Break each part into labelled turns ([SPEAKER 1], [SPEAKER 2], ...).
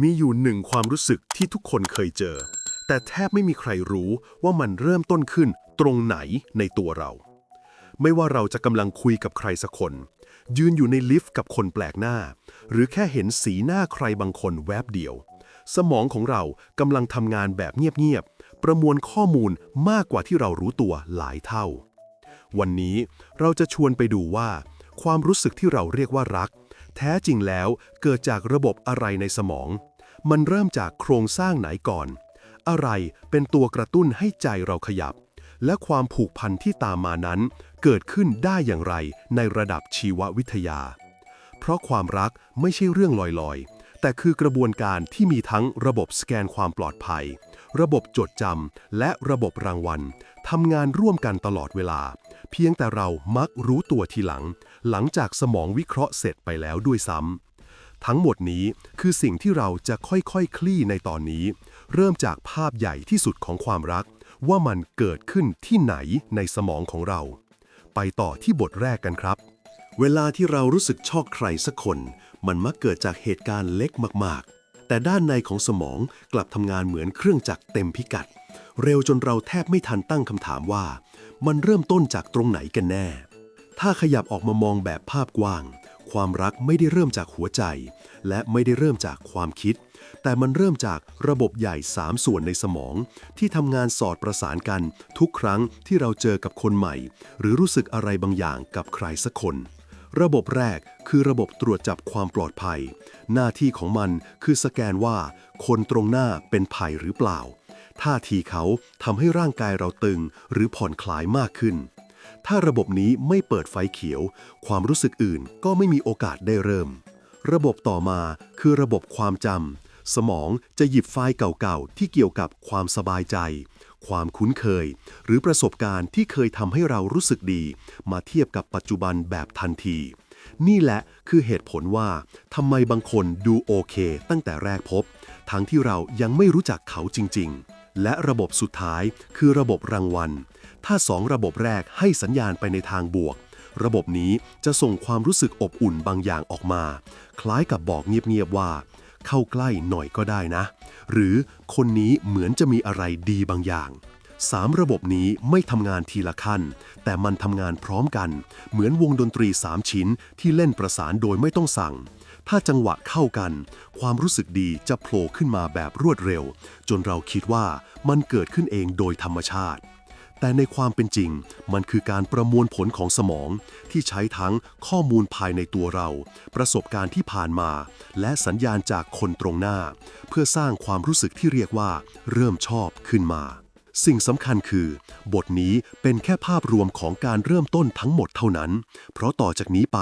[SPEAKER 1] มีอยู่หนึ่งความรู้สึกที่ทุกคนเคยเจอ แต่แทบไม่มีใครรู้ว่ามันเริ่มต้นขึ้นตรงไหนในตัวเรา ไม่ว่าเราจะกำลังคุยกับใครสักคน ยืนอยู่ในลิฟต์กับคนแปลกหน้า หรือแค่เห็นสีหน้าใครบางคนแวบเดียว สมองของเรากำลังทำงานแบบเงียบๆ ประมวลข้อมูลมากกว่าที่เรารู้ตัวหลายเท่า วันนี้เราจะชวนไปดูว่า ความรู้สึกที่เราเรียกว่ารัก แท้จริงแล้วเกิดจากระบบอะไรในสมอง มันเริ่มจากโครงสร้างไหนก่อน อะไรเป็นตัวกระตุ้นให้ใจเราขยับ และความผูกพันที่ตามมานั้น เกิดขึ้นได้อย่างไรในระดับชีววิทยา เพราะความรักไม่ใช่เรื่องลอยๆ แต่คือกระบวนการที่มีทั้งระบบสแกนความปลอดภัย ระบบจดจำและระบบรางวัลทำงานร่วมกันตลอดเวลา เพียงแต่เรามักรู้ตัวทีหลัง หลังจากสมองวิเคราะห์เสร็จไปแล้วด้วยซ้ำทั้งหมดนี้คือสิ่งที่เราจะค่อยๆคคลี่ในตอนนี้ เริ่มจากภาพใหญ่ที่สุดของความรัก ว่ามันเกิดขึ้นที่ไหนในสมองของเรา ไปต่อที่บทแรกกันครับ
[SPEAKER 2] เวลาที่เรารู้สึกชอบใครสักคน มันมักเกิดจากเหตุการณ์เล็กมาก แต่ด้านในของสมองกลับทำงานเหมือนเครื่องจักรเต็มพิกัด เร็วจนเราแทบไม่ทันตั้งคำถามว่า มันเริ่มต้นจากตรงไหนกันแน่ ถ้าขยับออกมามองแบบภาพกว้าง ความรักไม่ได้เริ่มจากหัวใจ และไม่ได้เริ่มจากความคิด แต่มันเริ่มจากระบบใหญ่ 3 ส่วนในสมอง ที่ทำงานสอดประสานกัน ทุกครั้งที่เราเจอกับคนใหม่ หรือรู้สึกอะไรบางอย่างกับใครสักคน ระบบแรกคือระบบตรวจจับความปลอดภัย หน้าที่ของมันคือสแกนว่า คนตรงหน้าเป็นภัยหรือเปล่า ท่าทีเขาทำให้ร่างกายเราตึงหรือผ่อนคลายมากขึ้น ถ้าระบบนี้ไม่เปิดไฟเขียว ความรู้สึกอื่นก็ไม่มีโอกาสได้เริ่ม ระบบต่อมาคือระบบความจำสมองจะหยิบไฟล์เก่าๆ ที่เกี่ยวกับความสบายใจ ความคุ้นเคย หรือประสบการณ์ที่เคยทำให้เรารู้สึกดี มาเทียบกับปัจจุบันแบบทันที นี่แหละคือเหตุผลว่าทำไมบางคนดูโอเค ตั้งแต่แรกพบ ทั้งที่เรายังไม่รู้จักเขาจริง ๆ และระบบสุดท้ายคือระบบรางวัล ถ้าสองระบบแรกให้สัญญาณไปในทางบวก ระบบนี้จะส่งความรู้สึกอบอุ่นบางอย่างออกมา คล้ายกับบอกเงียบๆว่า เข้าใกล้หน่อยก็ได้นะ หรือคนนี้เหมือนจะมีอะไรดีบางอย่างสามระบบนี้ไม่ทำงานทีละขั้น แต่มันทำงานพร้อมกัน เหมือนวงดนตรี3ชิ้นที่เล่นประสานโดยไม่ต้องสั่ง ถ้าจังหวะเข้ากัน ความรู้สึกดีจะโผล่ขึ้นมาแบบรวดเร็ว จนเราคิดว่ามันเกิดขึ้นเองโดยธรรมชาติ แต่ในความเป็นจริง มันคือการประมวลผลของสมอง ที่ใช้ทั้งข้อมูลภายในตัวเรา ประสบการณ์ที่ผ่านมา และสัญญาณจากคนตรงหน้า เพื่อสร้างความรู้สึกที่เรียกว่า เริ่มชอบขึ้นมา สิ่งสำคัญคือ บทนี้เป็นแค่ภาพรวมของการเริ่มต้นทั้งหมดเท่านั้น เพราะต่อจากนี้ไป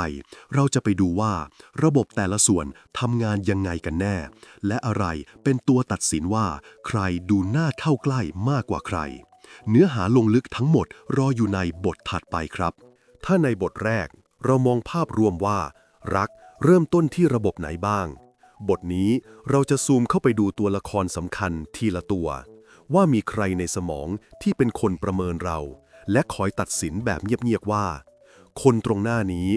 [SPEAKER 2] เราจะไปดูว่า ระบบแต่ละส่วนทำงานยังไงกันแน่ และอะไรเป็นตัวตัดสินว่า ใครดูน่าเข้าใกล้มากกว่าใคร เนื้อหาลงลึกทั้งหมดรออยู่ในบทถัดไปครับ ถ้าในบทแรกเรามองภาพรวมว่า รักเริ่มต้นที่ระบบไหนบ้าง บทนี้เราจะซูมเข้าไปดูตัวละครสำคัญทีละตัว ว่ามีใครในสมองที่เป็นคนประเมินเรา และคอยตัดสินแบบเงียบๆว่า คนตรงหน้านี้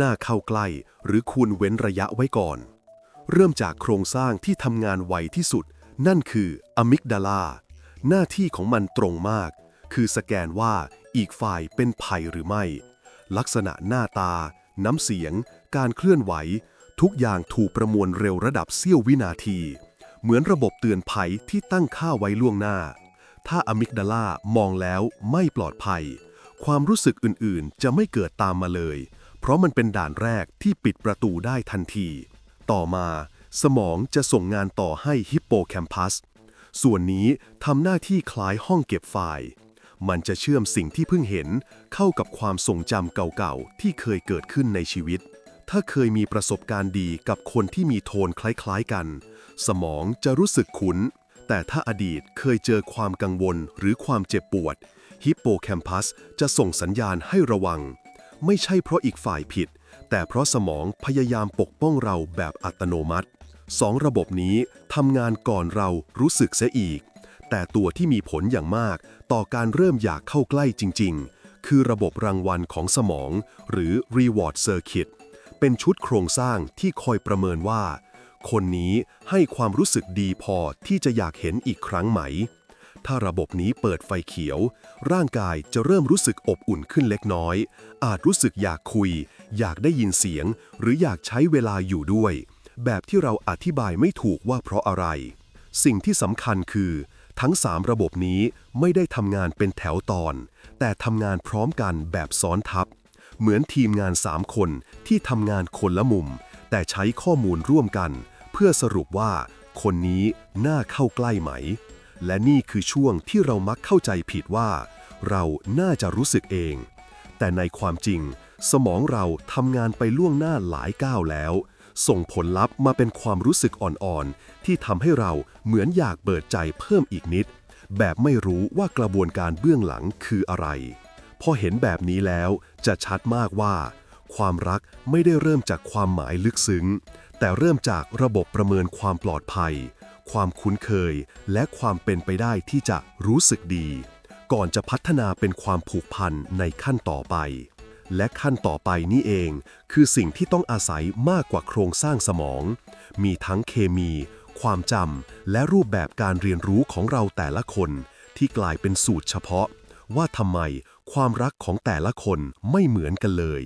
[SPEAKER 2] น่าเข้าใกล้หรือควรเว้นระยะไว้ก่อน เริ่มจากโครงสร้างที่ทำงานไวที่สุด นั่นคืออะมิกดาลา หน้าที่ของมันตรงมาก คือสแกนว่าอีกฝ่ายเป็นภัยหรือไม่ ลักษณะหน้าตา น้ำเสียง การเคลื่อนไหว ทุกอย่างถูกประมวลเร็วระดับเสี้ยววินาที เหมือนระบบเตือนภัยที่ตั้งค่าไว้ล่วงหน้า ถ้าอะมิกดาลามองแล้วไม่ปลอดภัย ความรู้สึกอื่นๆ จะไม่เกิดตามมาเลย เพราะมันเป็นด่านแรกที่ปิดประตูได้ทันที ต่อมาสมองจะส่งงานต่อให้ฮิปโปแคมปัส ส่วนนี้ทำหน้าที่คล้ายห้องเก็บไฟล์ มันจะเชื่อมสิ่งที่เพิ่งเห็นเข้ากับความทรงจำเก่าๆ ที่เคยเกิดขึ้นในชีวิต ถ้าเคยมีประสบการณ์ดีกับคนที่มีโทนคล้ายๆกัน สมองจะรู้สึกคุ้น แต่ถ้าอดีตเคยเจอความกังวลหรือความเจ็บปวด ฮิปโปแคมปัสจะส่งสัญญาณให้ระวัง ไม่ใช่เพราะอีกฝ่ายผิด แต่เพราะสมองพยายามปกป้องเราแบบอัตโนมัติ สองระบบนี้ทำงานก่อนเรารู้สึกเสียอีก แต่ตัวที่มีผลอย่างมาก ต่อการเริ่มอยากเข้าใกล้จริง ๆ คือระบบรางวัลของสมอง หรือ reward circuit เป็นชุดโครงสร้างที่คอยประเมินว่า
[SPEAKER 1] คนนี้ให้ความรู้สึกดีพอที่จะอยากเห็นอีกครั้งไหม ถ้าระบบนี้เปิดไฟเขียว ร่างกายจะเริ่มรู้สึกอบอุ่นขึ้นเล็กน้อย อาจรู้สึกอยากคุย อยากได้ยินเสียง หรืออยากใช้เวลาอยู่ด้วย แบบที่เราอธิบายไม่ถูกว่าเพราะอะไร สิ่งที่สำคัญคือ ทั้ง 3 ระบบนี้ไม่ได้ทำงานเป็นแถวตอน แต่ทำงานพร้อมกันแบบซ้อนทับ เหมือนทีมงาน 3 คนที่ทำงานคนละมุม แต่ใช้ข้อมูลร่วมกัน เพื่อสรุปว่า คนนี้น่าเข้าใกล้ไหม และนี่คือช่วงที่เรามักเข้าใจผิดว่า เราน่าจะรู้สึกเอง แต่ในความจริง สมองเราทำงานไปล่วงหน้าหลายก้าวแล้ว ส่งผลลัพธ์มาเป็นความรู้สึกอ่อนๆ ที่ทำให้เราเหมือนอยากเปิดใจเพิ่มอีกนิด แบบไม่รู้ว่ากระบวนการเบื้องหลังคืออะไร พอเห็นแบบนี้แล้วจะชัดมากว่า ความรักไม่ได้เริ่มจากความหมายลึกซึ้ง แต่เริ่มจากระบบประเมินความปลอดภัย ความคุ้นเคย และความเป็นไปได้ที่จะรู้สึกดี ก่อนจะพัฒนาเป็นความผูกพันในขั้นต่อไป และขั้นต่อไปนี่เอง คือสิ่งที่ต้องอาศัยมากกว่าโครงสร้างสมอง มีทั้งเคมี ความจำและรูปแบบการเรียนรู้ของเราแต่ละคน ที่กลายเป็นสูตรเฉพาะ ว่าทำไมความรักของแต่ละคนไม่เหมือนกันเลย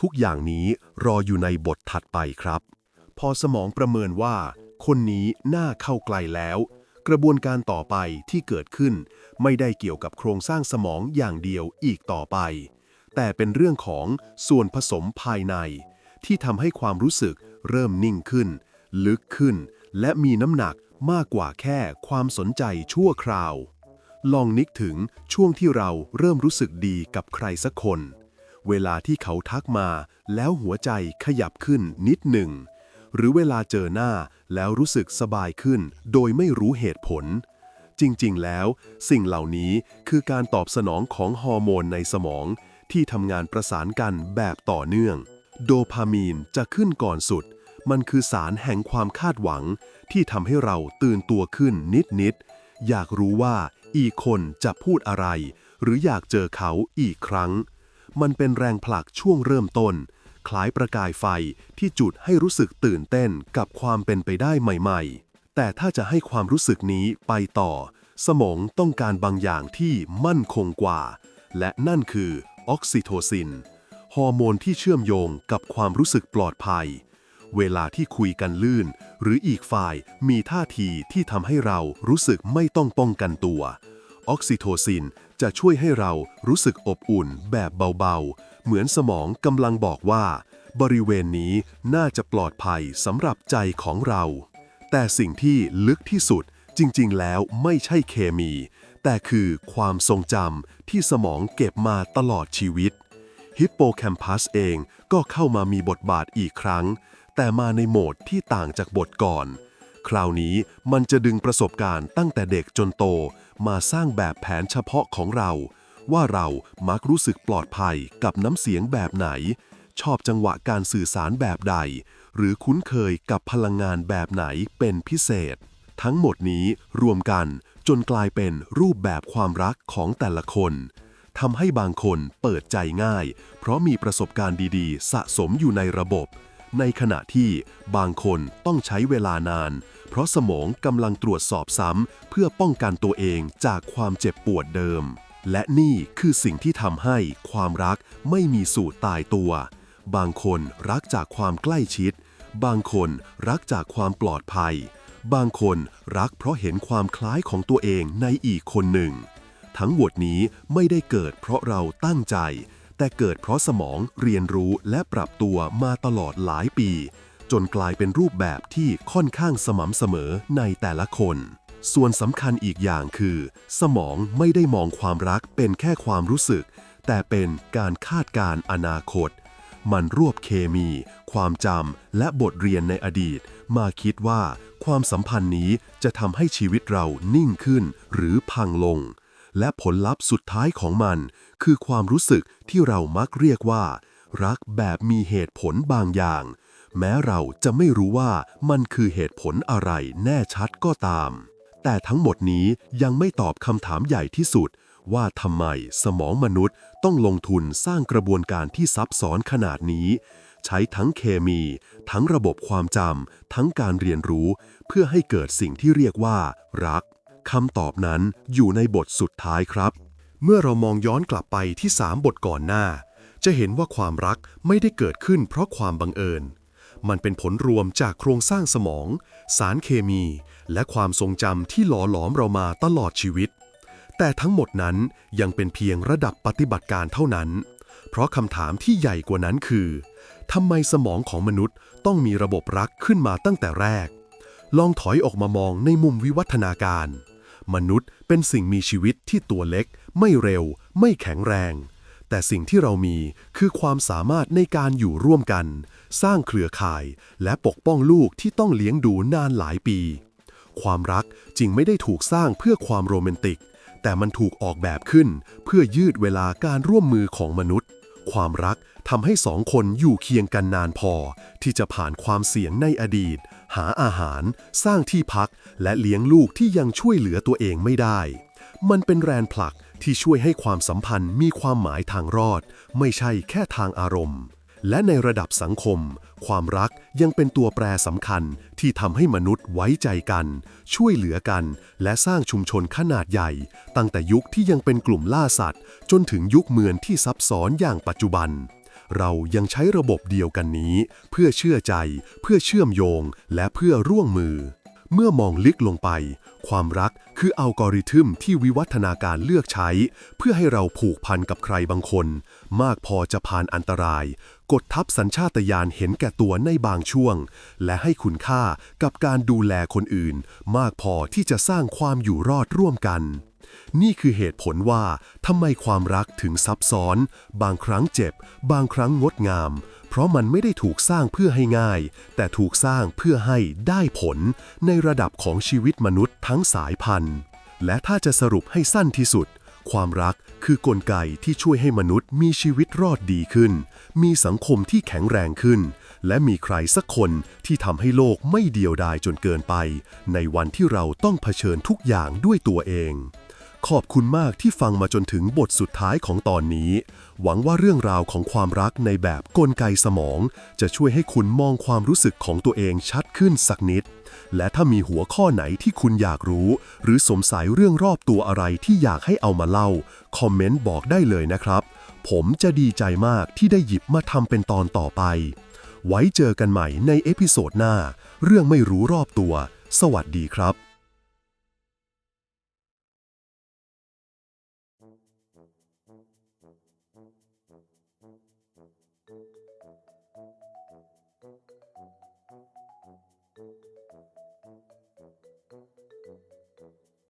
[SPEAKER 1] ทุกอย่างนี้รออยู่ในบทถัดไปครับ พอสมองประเมินว่า คนนี้น่าเข้าไกลแล้วกระบวนการต่อไปที่เกิดขึ้น ไม่ได้เกี่ยวกับโครงสร้างสมองอย่างเดียวอีกต่อไป แต่เป็นเรื่องของส่วนผสมภายใน ที่ทำให้ความรู้สึกเริ่มนิ่งขึ้น ลึกขึ้น และมีน้ำหนักมากกว่าแค่ความสนใจชั่วคราว ลองนึกถึงช่วงที่เราเริ่มรู้สึกดีกับใครสักคน เวลาที่เขาทักมาแล้วหัวใจขยับขึ้นนิดหนึ่ง หรือเวลาเจอหน้าแล้วรู้สึกสบายขึ้น โดยไม่รู้เหตุผล จริงๆ แล้ว สิ่งเหล่านี้คือการตอบสนองของฮอร์โมนในสมอง ที่ทำงานประสานกันแบบต่อเนื่อง โดพามีนจะขึ้นก่อนสุด มันคือสารแห่งความคาดหวัง ที่ทำให้เราตื่นตัวขึ้นนิดๆอยากรู้ว่าอีกคนจะพูดอะไร หรืออยากเจอเขาอีกครั้ง มันเป็นแรงผลักช่วงเริ่มต้น คล้ายประกายไฟที่จุดให้รู้สึกตื่นเต้นกับความเป็นไปได้ใหม่ ๆ แต่ถ้าจะให้ความรู้สึกนี้ไปต่อ สมองต้องการบางอย่างที่มั่นคงกว่า และนั่นคือ ออกซิโทซิน ฮอร์โมนที่เชื่อมโยงกับความรู้สึกปลอดภัย เวลาที่คุยกันลื่น หรืออีกฝ่ายมีท่าทีที่ทำให้เรารู้สึกไม่ต้องป้องกันตัว ออกซิโทซินจะช่วยให้เรารู้สึกอบอุ่นแบบเบาๆ เหมือนสมองกำลังบอกว่า บริเวณนี้น่าจะปลอดภัยสำหรับใจของเรา แต่สิ่งที่ลึกที่สุดจริงๆ แล้วไม่ใช่เคมี แต่คือความทรงจำที่สมองเก็บมาตลอดชีวิต ฮิปโปแคมปัสเองก็เข้ามามีบทบาทอีกครั้ง แต่มาในโหมดที่ต่างจากบทก่อน คราวนี้มันจะดึงประสบการณ์ตั้งแต่เด็กจนโต มาสร้างแบบแผนเฉพาะของเรา ว่าเรามักรู้สึกปลอดภัยกับน้ำเสียงแบบไหน ชอบจังหวะการสื่อสารแบบใด หรือคุ้นเคยกับพลังงานแบบไหนเป็นพิเศษ ทั้งหมดนี้รวมกัน จนกลายเป็นรูปแบบความรักของแต่ละคนทำให้บางคนเปิดใจง่าย เพราะมีประสบการณ์ดีๆ สะสมอยู่ในระบบ ในขณะที่บางคนต้องใช้เวลานาน เพราะสมองกำลังตรวจสอบซ้ำเพื่อป้องกันตัวเองจากความเจ็บปวดเดิม และนี่คือสิ่งที่ทำให้ความรักไม่มีสูตรตายตัว บางคนรักจากความใกล้ชิด บางคนรักจากความปลอดภัย บางคนรักเพราะเห็นความคล้ายของตัวเองในอีกคนหนึ่ง ทั้งหมดนี้ไม่ได้เกิดเพราะเราตั้งใจ แต่เกิดเพราะสมองเรียนรู้และปรับตัวมาตลอดหลายปี จนกลายเป็นรูปแบบที่ค่อนข้างสม่ำเสมอในแต่ละคน ส่วนสำคัญอีกอย่างคือ สมองไม่ได้มองความรักเป็นแค่ความรู้สึก แต่เป็นการคาดการณ์อนาคต มันรวบเคมี ความจำและบทเรียนในอดีต มาคิดว่าความสัมพันธ์นี้จะทำให้ชีวิตเรานิ่งขึ้นหรือพังลง และผลลัพธ์สุดท้ายของมัน คือความรู้สึกที่เรามักเรียกว่า รักแบบมีเหตุผลบางอย่าง แม้เราจะไม่รู้ว่ามันคือเหตุผลอะไรแน่ชัดก็ตาม แต่ทั้งหมดนี้ยังไม่ตอบคำถามใหญ่ที่สุด ว่าทำไมสมองมนุษย์ต้องลงทุนสร้างกระบวนการที่ซับซ้อนขนาดนี้
[SPEAKER 2] ใช้ทั้งเคมี ทั้งระบบความจำทั้งการเรียนรู้ เพื่อให้เกิดสิ่งที่เรียกว่า รักคำตอบนั้นอยู่ในบทสุดท้ายครับ
[SPEAKER 1] เมื่อเรามองย้อนกลับไปที่สามบทก่อนหน้า จะเห็นว่าความรักไม่ได้เกิดขึ้นเพราะความบังเอิญ มันเป็นผลรวมจากโครงสร้างสมอง สารเคมี และความทรงจำที่หล่อหลอมเรามาตลอดชีวิต แต่ทั้งหมดนั้นยังเป็นเพียงระดับปฏิบัติการเท่านั้น เพราะคำถามที่ใหญ่กว่านั้นคือทำไมสมองของมนุษย์ต้องมีระบบรักขึ้นมาตั้งแต่แรก ลองถอยออกมามองในมุมวิวัฒนาการ มนุษย์เป็นสิ่งมีชีวิตที่ตัวเล็ก ไม่เร็ว ไม่แข็งแรง แต่สิ่งที่เรามีคือความสามารถในการอยู่ร่วมกัน สร้างเครือข่าย และปกป้องลูกที่ต้องเลี้ยงดูนานหลายปี ความรักจึงไม่ได้ถูกสร้างเพื่อความโรแมนติก แต่มันถูกออกแบบขึ้นเพื่อยืดเวลาการร่วมมือของมนุษย์ ความรักทำให้สองคนอยู่เคียงกันนานพอ ที่จะผ่านความเสี่ยงในอดีต หาอาหาร สร้างที่พัก และเลี้ยงลูกที่ยังช่วยเหลือตัวเองไม่ได้ มันเป็นแรงผลักที่ช่วยให้ความสัมพันธ์มีความหมายทางรอด ไม่ใช่แค่ทางอารมณ์ และในระดับสังคม ความรักยังเป็นตัวแปรสำคัญที่ทำให้มนุษย์ไว้ใจกัน ช่วยเหลือกัน และสร้างชุมชนขนาดใหญ่ ตั้งแต่ยุคที่ยังเป็นกลุ่มล่าสัตว์ จนถึงยุคเมืองที่ซับซ้อนอย่างปัจจุบัน เรายังใช้ระบบเดียวกันนี้ เพื่อเชื่อใจ เพื่อเชื่อมโยง และเพื่อร่วมมือ เมื่อมองลึกลงไป ความรักคืออัลกอริทึมที่วิวัฒนาการเลือกใช้ เพื่อให้เราผูกพันกับใครบางคน มากพอจะผ่านอันตราย กดทับสัญชาตญาณเห็นแก่ตัวในบางช่วง และให้คุณค่ากับการดูแลคนอื่น มากพอที่จะสร้างความอยู่รอดร่วมกัน นี่คือเหตุผลว่าทำไมความรักถึงซับซ้อน บางครั้งเจ็บ บางครั้งงดงาม เพราะมันไม่ได้ถูกสร้างเพื่อให้ง่าย แต่ถูกสร้างเพื่อให้ได้ผล ในระดับของชีวิตมนุษย์ทั้งสายพันธุ์ และถ้าจะสรุปให้สั้นที่สุด ความรักคือกลไกที่ช่วยให้มนุษย์มีชีวิตรอดดีขึ้น มีสังคมที่แข็งแรงขึ้น และมีใครสักคนที่ทำให้โลกไม่เดียวดายจนเกินไป ในวันที่เราต้องเผชิญทุกอย่างด้วยตัวเอง ขอบคุณมากที่ฟังมาจนถึงบทสุดท้ายของตอนนี้ หวังว่าเรื่องราวของความรักในแบบกลไกสมอง จะช่วยให้คุณมองความรู้สึกของตัวเองชัดขึ้นสักนิด และถ้ามีหัวข้อไหนที่คุณอยากรู้ หรือสงสัยเรื่องรอบตัวอะไรที่อยากให้เอามาเล่า คอมเมนต์บอกได้เลยนะครับ ผมจะดีใจมากที่ได้หยิบมาทำเป็นตอนต่อไป ไว้เจอกันใหม่ในเอพิโซดหน้า เรื่องไม่รู้รอบตัว สวัสดีครับ